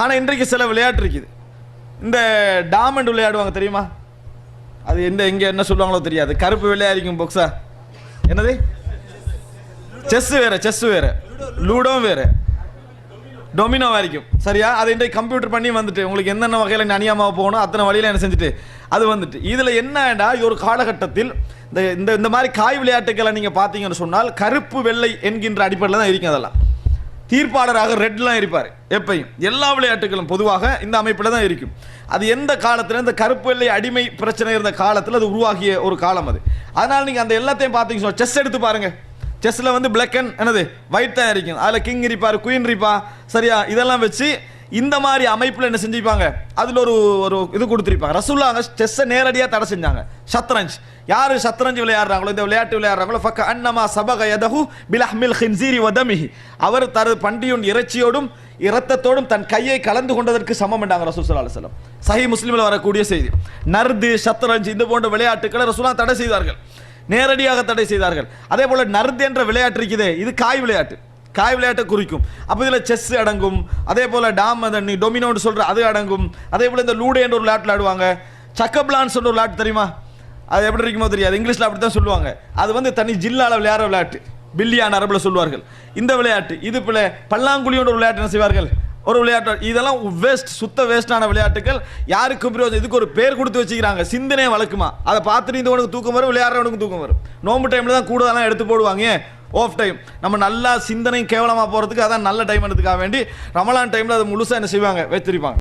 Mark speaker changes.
Speaker 1: ஆனால் இன்றைக்கு சில விளையாட்டு இருக்குது. இந்த டாமண்ட் விளையாடுவாங்க தெரியுமா? அது எந்த எங்கே என்ன சொல்லுவாங்களோ தெரியாது. கருப்பு விளையாடிக்கும் இருக்கும் பொக்ஸா என்னது? செஸ் வேறு செஸ் வேறு. லூடோவும் வேறு. டொமினோ வரைக்கும் சரியா? அது இன்றைக்கு கம்ப்யூட்டர் பண்ணி வந்துட்டு உங்களுக்கு என்னென்ன வகையில் அநியாயமாக போகணும் அத்தனை வழியில் என்ன செஞ்சுட்டு அது வந்துட்டு. இதில் என்னடா இது ஒரு காலகட்டத்தில் இந்த இந்த இந்த மாதிரி காய் விளையாட்டுக்களை நீங்கள் பார்த்தீங்கன்னு சொன்னால் கருப்பு வெள்ளை என்கின்ற அடிப்படையில் தான் இருக்கும் அதெல்லாம். தீர்ப்பாளராக ரெட்லாம் இருப்பார் எப்பையும். எல்லா விளையாட்டுகளும் பொதுவாக இந்த அமைப்பில் தான் இருக்கும். அது எந்த காலத்தில் இந்த கருப்பு வெள்ளை அடிமை பிரச்சனை இருந்த காலத்தில் அது உருவாகிய ஒரு காலம் அது. அதனால் நீங்கள் அந்த எல்லாத்தையும் பார்த்தீங்கன்னா செஸ் எடுத்து பாருங்கள் செஸ்ஸில் வந்து பிளாக் அண்ட் என்னது? ஒயிட் தான் இருக்கும் அதில் கிங் இருப்பார் குயின் இருப்பா. சரியா? இதெல்லாம் வச்சு இந்த மாதிரி அமைப்பில் என்ன செஞ்சுப்பாங்க அதில் ஒரு ஒரு இது கொடுத்துருப்பாங்க. ரசூல்லாங்க செஸ்ஸை நேரடியாக தடை செஞ்சாங்க. சத்ரஞ்ச். யார் சத்ரஞ்ச் விளையாடுறாங்களோ இந்த விளையாட்டு விளையாடுறாங்களோ ஃபக்க அன்னமா சபக யதஹு பிலஹ்மில் ஹின்சீரி வதமிஹி. அவர் தரு பண்டியுன் இறைச்சியோடும் இரத்தத்தோடும் தன் கையை கலந்து கொண்டதற்கு சமம் என்றாங்க ரசூல் ஸல்லல்லாஹு சஹி முஸ்லீமில் வரக்கூடிய செய்தி. நர்து சத்ரஞ்ச் இந்த போன்ற விளையாட்டுக்களை ரசூலா தடை செய்தார்கள். நேரடியாக தடை செய்தார்கள். அதே போல் நர்து என்ற விளையாட்டு இருக்குதே இது காய் விளையாட்டு. காய் விளையாட்டை குறிக்கும். அப்போ இதில் செஸ் அடங்கும். அதே போல் டாம் அந்த நீ டொமினோன்னு சொல்கிற அது அடங்கும். அதே போல் இந்த லூடே என்ற ஒரு விளையாட்டு விளையாடுவாங்க. சக்கப்லான்ஸ் ஒரு விளையாட்டு தெரியுமா? அது எப்படி இருக்குமோ தெரியாது. இங்கிலீஷில் அப்படி தான் சொல்லுவாங்க. அது வந்து தனி ஜில்லாவில் விளையாடுற விளையாட்டு. பில்லியான அரபில் சொல்வார்கள் இந்த விளையாட்டு இது போல பல்லாங்குழியோட ஒரு விளையாட்டு என்ன செய்வார்கள்? ஒரு விளையாட்டு. இதெல்லாம் வேஸ்ட் சுத்த வேஸ்டான விளையாட்டுகள். யாருக்கு பிரயோஜனம்? இதுக்கு ஒரு பேர் கொடுத்து வச்சுக்கிறாங்க. சிந்தனையை வளர்க்குமா? அதை பார்த்துட்டு இந்த உனக்கு தூக்கம் வரும் விளையாடுறவனுக்கு தூக்கம் வரும். நோம்பு டைமில் தான் கூடுதலாம் எடுத்து போடுவாங்க. ஆஃப் டைம் நம்ம நல்லா சிந்தனையும் கேவலமாக போகிறதுக்கு அதான் நல்ல டைம் எடுத்துக்காக வேண்டி ரமலான் டைமில் அதை முழுசாக என்ன செய்வாங்க? வச்சிருப்பாங்க